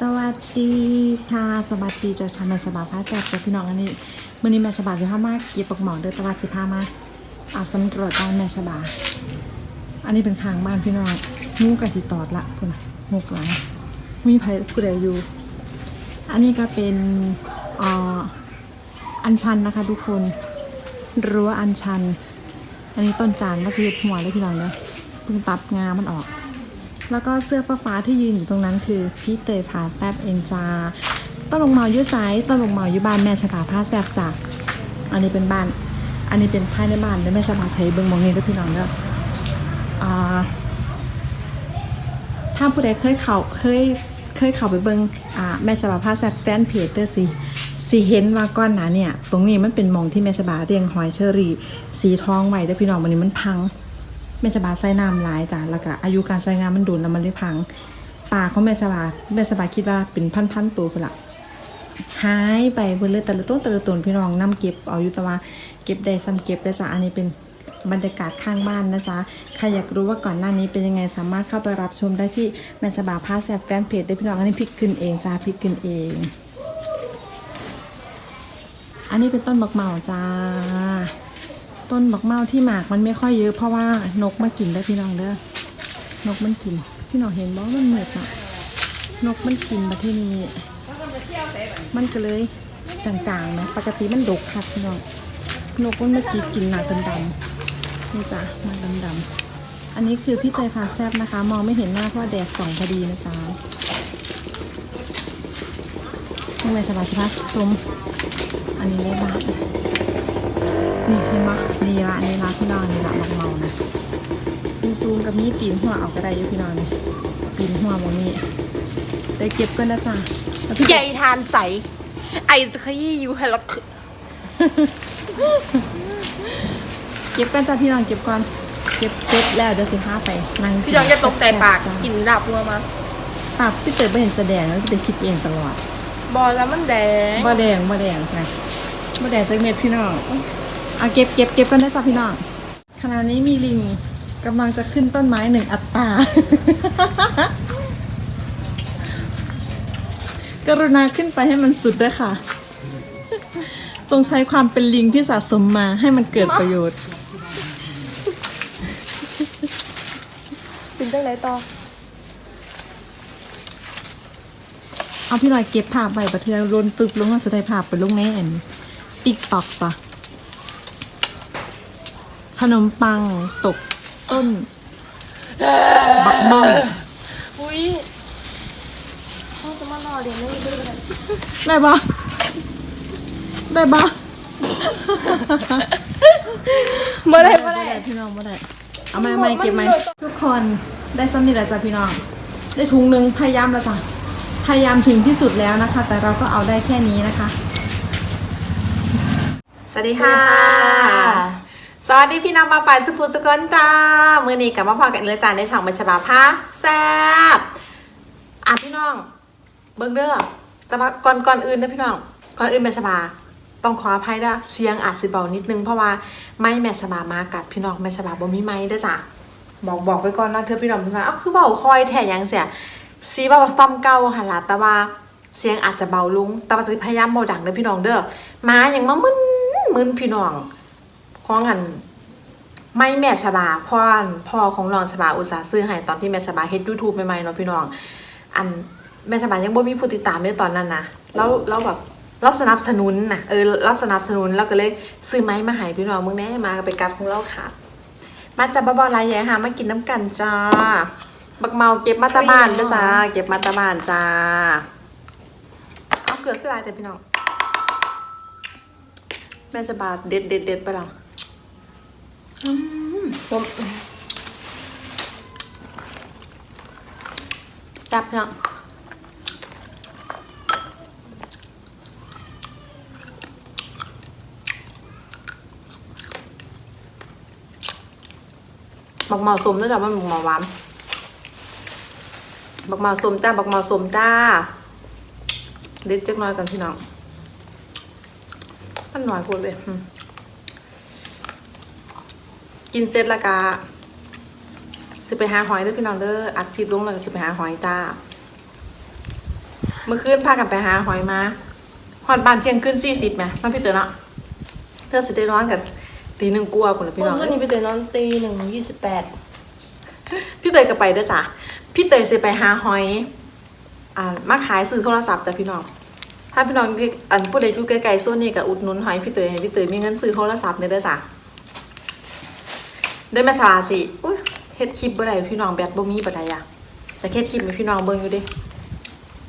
สวัสดีค่ะสวัสดีจากชาวแม่ฉบาพาจากจากพี่น้องอันนี้มื่อนี้แม่ฉบาสิพามาเก็บปกหมอกเด้อตลาดสิพามาอาสำรวจบ้านแม่ฉบา อันนี้เป็นทางบ้านพี่น้องงูกระสิตอดละพุ่นน่ะงูกหลายมีไผผู้ใดอยู่ อันนี้ก็เป็นเอ่ออัญชันนะคะ ทุกคนรั้วอัญชัน อันนี้ต้นจานมาซื้อหัวเลยพี่น้องเด้อเพิ่งตัดงามันออก แล้วก็เสื้อฟ้าที่ยืนอยู่ตรงนั้นคือ พี่เตยผาแป๊บเอ็นจาต้นลงเมายู่ไซต้นลงเมายู่บ้านแม่ชะกาผ้าแซบจากอันนี้เป็นบ้าน อันนี้เป็นภายในบ้านแล้วแม่ชะกาใช้เบิ้งมองนี้ด้วยพี่น้องเด้อถ้าผู้ใดเคยเขาเคยเคยเข้าไปเบิงอ่าแม่ฉบาผ้าแซบแฟนเพจเตอร์สิสีเห็นว่าก้อนหนาเนี่ย ตรงนี้มันเป็นมองที่แม่ฉบาเรียงหอยเชอรี่ สีทองไว้เด้อพี่น้องวันนี้มันพัง แม่ฉบาใส่น้ำหลายจ้ะแล้วก็อายุการใช้งานมันโดนแล้วมันเลยพังปลาของแม่ฉบาแม่ฉบาคิดว่าเป็นพันๆตัวพุ่นละหายไปเบิ่เลยแต่ละต้นแต่ละต้นพี่น้องนํเก็บเอาอยู่แต่ว่าเก็บได้ซ้ำเก็บได้จ้ะอันนี้เป็นบรรยากาศข้างบ้านนะจ๊ะ ใครอยากรู้ว่าก่อนหน้านี้เป็นยังไงสามารถเข้าไปรับชมได้ที่แมชบาผ้าแซบแฟนเพจได้พี่น้องอันนี้พริกขึ้นเองจ้าพริกขึ้นเอง อันนี้เป็นต้นบักเหมาจ้า ต้นบักเมาที่หมากมันไม่ค่อยเยอะเพราะว่านกมากินได้พี่น้องเด้อนกมันกิน พี่น้องเห็นบ่มันเหมือดอะนกมันกินมาที่นี่มันก็เลยจางๆนะปกติมันดกค่ะพี่น้องนกมันมาจีบกินหนาดำๆนี่จ้ะมาดำๆอันนี้คือพี่เตยพาแซบนะคะ มองไม่เห็นหน้าเพราะแดดส่องพอดีนะจ๊ะยังไงสบายชิพัสชมอันนี้ได้บ้าง นี่เห็นปะนี่ละนี่ละพี่นอนนี่ละเมาๆนะซูมๆกับมีปีนหัวเอาก็ได้อยู่พี่นอนนี่ปีนหัวมองนี้ได้เก็บกันนะจ๊ะแล้วพี่ใหญ่ทานใส ไอจะขยี้อยู่ให้ละเก็บกันจ้ะพี่นอนเก็บก่อนเก็บเสร็จแล้วเดี๋ยวสิพาไปนั่งพี่ดองจะตกใจปากจ้ะกินดับรัวมาปากพี่เตยไม่เห็นแสดงแล้วพี่เตยคิดเองตลอดบอลแล้วมันแดงบ่แดงบ่แดงค่ะบ่แดงจากเม็ดพี่น้อง เอาเก็บเก็บเก็บกันได้จ้ะพี่น้องขณะนี้มีลิงกำลังจะขึ้นต้นไม้หนึ่งอัตรา กรุณาขึ้นไปให้มันสุดด้วยค่ะ จงใช้ความเป็นลิงที่สะสมมาให้มันเกิดประโยชน์เป็นตั้งไหนต่อ เอาพี่หน่อยเก็บภาพไว้ประเทืองรนปึบลงมาสุดท้ายภาพไปลงในแอนติ๊กตอกปะ ขนมปังตกต้น บักม่องอุ้ยเขาจะมารอเรียนได้ยังไงได้ปะได้ปะเมื่อไรเมื่อไรพี่น้องไม่ได้เอาไหมไม่เก็บไหมทุกคนได้ซ้ำนี่แหละจ้ะพี่น้อง ได้ถุงหนึ่งพยายามแล้วจ้ะพยายามถึงที่สุดแล้วนะคะ แต่เราก็เอาได้แค่นี้นะคะ สวัสดีค่ะ สวัสดีพี่น้องมาไปสุภูสุกนจ้ามือนี้กลับมาพอกันอีกแล้วจ้าในช่องบัญชบาผ้าแซ่บอะพี่น้อง เบิ้งเด้อแต่ว่าก่อนก่อนอื่นนะพี่น้อง ก่อนอื่นแม่สบาต้องขออภัยด้วยเสียงอาจสิเบานิดนึงเพราะว่าไม่แม่สบามากัดพี่น้องแม่สบาบ่มีไม้ด้อจ้ะบอกบอกไว้ก่อนนะเธอพี่น้องพี่น้องอ้าคือเบาคอยแท้หยังเสียสีเบาซ้อมเก่าหันละแต่ว่าเสียงอาจจะเบาลงแต่ว่าจะพยายามเบาดังเด้อพี่น้องเด้อมาอย่างมามึนมึนพี่น้อง ของอันไม่แม่ชบาพ่ออันพ่อของน้องชบาอุตสาห์ซื้อให้ตอนที่แม่ชบาเฮ็ดยูทูบใหม่ๆเนาะพี่น้อง อันแม่ชบายังบ่มีผู้ติดตามในตอนนั้นนะแล้วแล้วแบบเราสนับสนุนนะเออเราสนับสนุนเราก็เลยซื้อไม้มาให้พี่น้องมึงแน่มาไปกัดของเราค่ะ มาจับบะบอลายแย่ค่ะมากินน้ำกันจ้า บักเมาเก็บมาตาบ้านจ้าจ้าเก็บมาตาบ้านจ้าเอาเกลือขึ้นลายแต่พี่น้องแม่ชบาเด็ดเด็ดเด็ดไปแล้ว ผมจับเนาะบักเมาสมด้วยจ้ะมันบักเมาหวานบักเมาสมจ้าบักเมาสมจ้าเด็ดจักน้อยกันพี่น้องมันหน่อยพูดเลย กินเสร็จและกะสิไปหาหอยเด้อพี่น้องเด้ออัดคลิปลงแล้วก็สิไปหาหอยจ้าเมื่อคืนพากันไปหาหอยมาหอดบานเที่ยงคืนสี่สิบไหมน้องพี่เต๋อเนาะเธอสิได้นอนกับตีหนึ่งกลัวคนละพี่เมื่น้อองคืนนี้ไปเตะนอนตีหนึ่งยี่สิบแปดพี่เตยก็ไปเด้วยจ้ะพี่เตยสิไปหาหอยอ่ามาขายซื้อโทรศัพท์จ้ะพี่น้องถ้าพี่น้องอันผู้ใดอยู่ไกลๆโซนนี้ก็อุดหนุนหอยพี่เตยให้พี่เตยมีเงินซื้อโทรศัพท์เนี่ยเด้อจ้ะ ได้มาสาสิอุ้ยเฮ็ดคลิปบ่ได้พี่น้องแบตบ่มีบ่ได้อะแต่เฮ็ดคลิปให้พี่น้องเบิ่งอยู่เดิ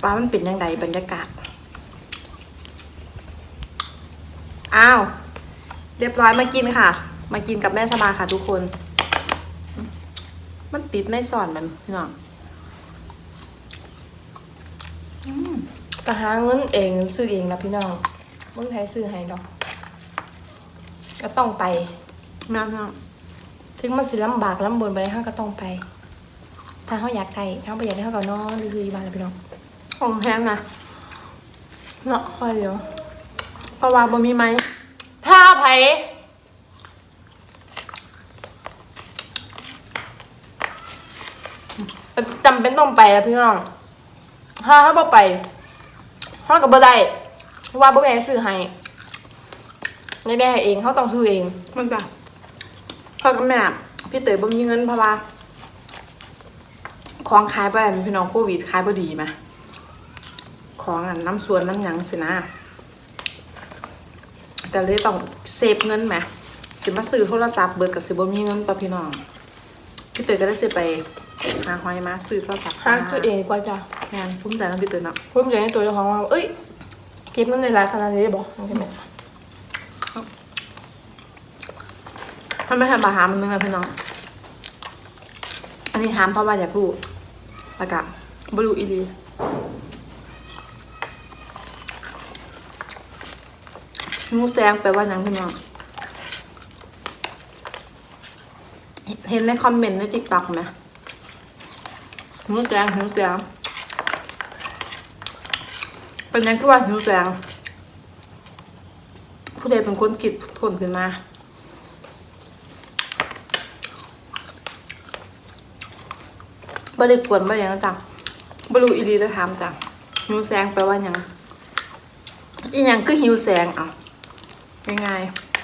ว่ามันเป็นยังไงบรรยากาศ อ้าว เรียบร้อยมากินค่ะ มากินกับแม่สบาค่ะทุกคน มันติดในสอนมันพี่น้องก็หาเงินเองซื้อเองนะพี่น้องมึงไทยซื้อให้ดอก ก็ต้องไปแม่พี่น้อง ถึงมันสิลำบากลำบนไปได้ห้าก็ต้องไป ถ้าเขาอยากได้ถ้าเขาไปอยากได้เขาก็นอนหรือคืออยู่บ้านเลยพี่น้องของแพงนะเนาะคอยเดียวเพราะว่าบ่มีไม้ถ้าไผจำเป็นต้องไปแล้วพี่น้อง ถ้าเขาบ่ไปเขากับบ่ได้เพราะว่าบ่แม่นซื้อให้ไม่ได้ให้เองเขาต้องซื้อเองมันจ้ะ พ่อกับแม่ พี่เต๋อบ่มีเงินเพราะว่าของขายไปพี่น้องโควิดขายบ่ดีไหมของอันน้ำสวนน้ำหยังสินะแต่เลยต้องเซฟเงินไหมสิมาซื้อโทรศัพท์เบิดกับสิบ่มีเงินต่อพี่น้องพี่เต๋อก็ได้สิไปหาหอยมาซื้อโทรศัพท์หาซื้อเองดีกว่าจ้ะงานภูมิใจนะพี่เต๋อเนาะภูมิใจในตัวเจ้าของว่าเอ้ยเก็บเงินในร้านขนาดนี้ได้บอกใช่ไหม จ๊ะถ้าไม่ทำบาหามันนึงนะพี่น้อง อันนี้ถามเพราะว่าอยากรู้แล้วก็บรูอีดีงูแซงแปลว่าหยังพี่น้อง เห็นในคอมเมนต์ในติ๊กต็อกไหมงูแซงหิวแซงเป็นยังก็ว่าหิวแซงผู้ใดเป็นคนคิดคนขึ้นมา บริกวนบ่อย่างนั้นจ้ะบรูอีรีจะถามจ้ะหิวแสงแปลว่าหยังอีหยังคือหิวแสงเอะง่าย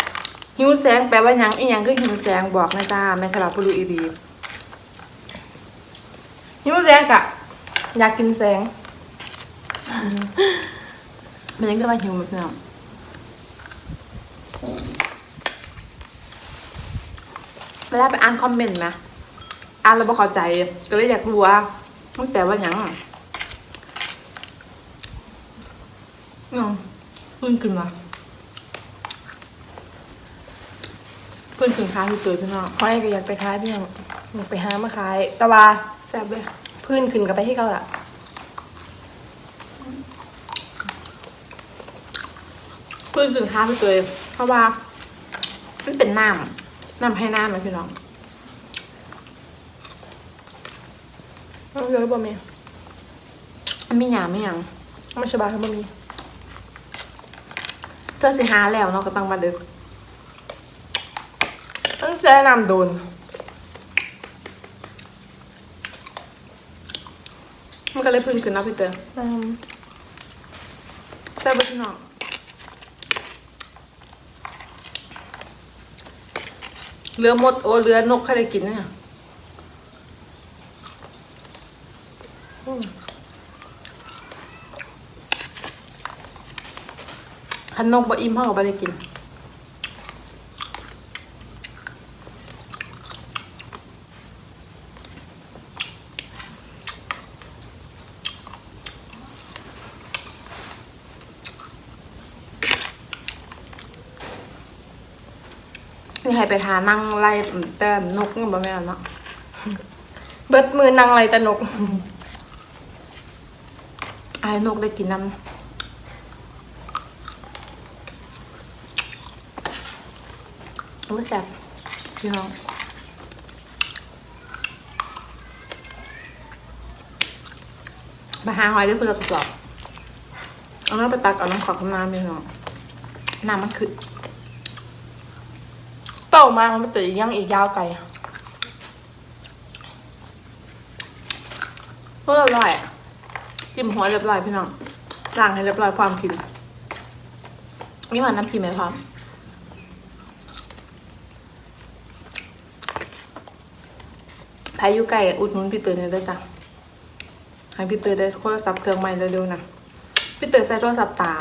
ๆหิวแสงแปลว่าหยังอีหยังคือหิวแสงบอกนะจ้าแม่คาราบรูอีรีหิวแสงกะอยากกินแสงมันยังก็ว่าหิวแบบนี้เวลาไปอ่านคอมเมนต์นะ อ่านแล้วบ่เข้าใจ ก็เลยอยากรู้ว่ามันแปลว่าหยังเนาะขึ้นขึ้นมาขึ้นถึงค้างที่ตัวพี่น้องหอยก็อยากไปขายพี่น้องอยากไปหามาขาย แต่ว่าแซ่บเลยพื้นขึ้นกับไปที่เก่าละขึ้นถึงค้างที่ตัวเพราะว่า มันเป็นน้ำน้ำให้น้ำไหมพี่น้อง ต้องเยอะบ่แม่มันมีหยามไม่ยังไม่สบายเขาบ่มีเสื้อสิหาแล้วเนาะก็ต้องมาดึกต้องแช่น้ำโดนมันก็เลยพึ่งขึ้นเนาะพี่เตออืมแซ่บบ่พี่น้องเรือหมดโอเรือนกใครได้กินเนี่ย พันนกบ่อิ่มเขาก็บ่ได้กิน นี่ให้ไปทานั่งไล่แต่นกมันบ่แม่นเนาะเบิดมือนางไรตะนกอายนกได้กินน้ำ โอ้ยแซ่บพี่น้องมาหาหอยด้วยเพื่อกรอบเอาน้ำไปตักเอาน้ำขอกน้ำพี่น้องน้ำมันขึ้นเต่ามามันตื่นยังอีกยาวไกลเพื่ออร่อยจิ้มหัวเรียบร้อยพี่น้องล้างให้เรียบร้อยพร้อมกินมีหวานน้ำจิ้มไหมพร้อมายุไก่อุดหนุนพี่เตยเนี่อยเด้จ้ะให้พี่เตยได้โทรศัพท์เครื่องใหม่เร็วๆนะพี่เตยใส่โทรศัพท์ตา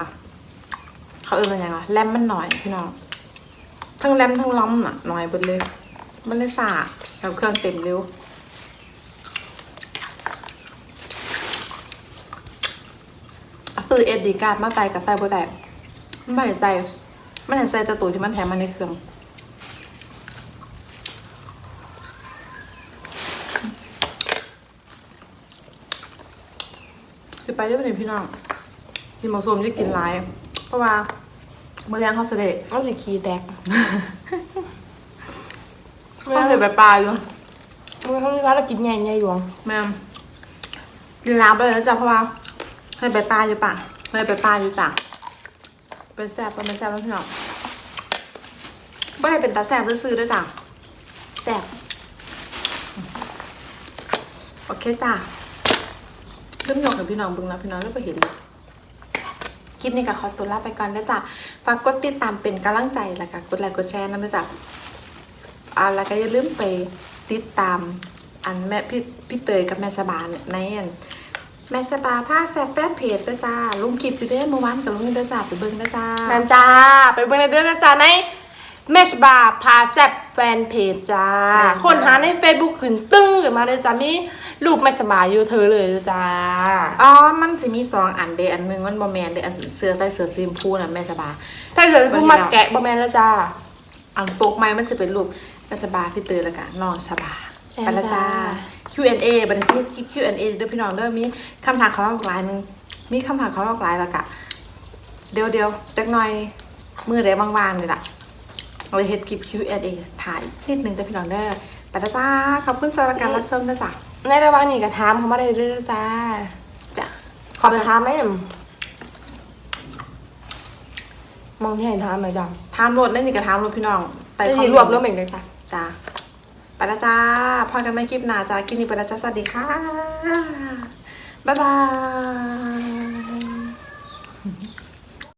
เขาเอิ้นว่าหยังไงแรมมันหน่อยพี่น้องทั้งแรมทั้งล้อมอะหน่อยบดเลย มันเลยสาแบบเครื่องเต็มเร็วซื้อเอ็ดดีการ์ดมาใส่กับใส่บ่ได้มันไม่ใส่ไมันใส่แตะตูที่มันแถมมาในเครื่อง สิ ไปได้เป็นพี่น้องกินหมกสมจะกินหลาย เพราะว่าเมื่อแรงเขาเสด็จมันสิขี้แตกเขาเสด็จไปปลาอยู่มันเขามีร้านเรากินใหญ่ใหญ่หลวงแม่มกินน้ำไปเลยนะจ๊ะเพราะว่าให้ไปปลาอยู่ป่ะให้ไปปลาอยู่จ้ะเป็นแซ่บเป็นแซ่บแล้วพี่น้องไม่ได้เป็นตาแซ่บซื้อๆด้วยจ้ะแซ่บโอเคจ้ะ เริ่มหยกกับพี่น้องเบึงแล้วพี่น้องเริ่มไปเห็นคลิปนี้ก็ขอตัวลาไปก่อนนะจ๊ะฝากกดติดตามเป็นกำลังใจแล้วก็กดไลค์กดแชร์นะจ๊ะอ่าแล้วก็อย่าลืมไปติดตามอันแม่พี่พี่เตยกับแม่สบาเนี่ยในอันแม่สบาผ้าแซบแฟนเพจนะจ้าลุงคลิปอยู่เด้อเมื่อวานกับลุงนี่เด้อจ้าไปเบิ่งนะจ้าแมนจ้าไปเบิ่งในเดือนนะจ้าในแมชบาพาแซบแฟนเพจจ้า คนหาใน Facebook ขึ้นตึ้งขึ้นมาเลยจ้ามี รูปแมชบาอยู่เธอเลยจ้า อ๋อ มันจะมีสองอันเดออันหนึงมันบอแมนเดออันเสื้อใส่เสื้อซีมพูน่ะแม่สบาถ้าเกิดผู้มาแกะบอแมนแล้วจ้า อันโปกไม้มันจะเป็นรูปแม่สบาพี่เตยแล้วก็น้องสบาแม่ไปละจ้าจ้า Q&A บันทึกคลิป Q&A เด้อพี่น้องเด้อมีคำถามเขามาบอกหลายหนึงมีคำถามเขามาบอกหลายแล้วกะเดี๋ยวเดี๋ยวจักหน่อยมือได้บางๆเลยล่ะเราเฮ็ดคลิป Q&A ถ่ายนิดนึงเด้อพี่น้องเด้อไปละจ้าขอบคุณสำหรับการรับชมนะจ้ะ ในระหว่างนี้ก็ถามเขามาได้เรื่อยๆจ้า จ้ะขอไปถามไหมเอ็มมองที่ไหนถามหน่อยจ้าถามรถนั่นนี่ก็ถามรถพี่น้องไปคอที่มรวบเรื่องเองเลยจ้าจ้าไปละจ้าพอกันไม่คลิปหน้าจ้าคลิปนี้ไปละจ้าสวัสดีค่ะ บ๊ายบาย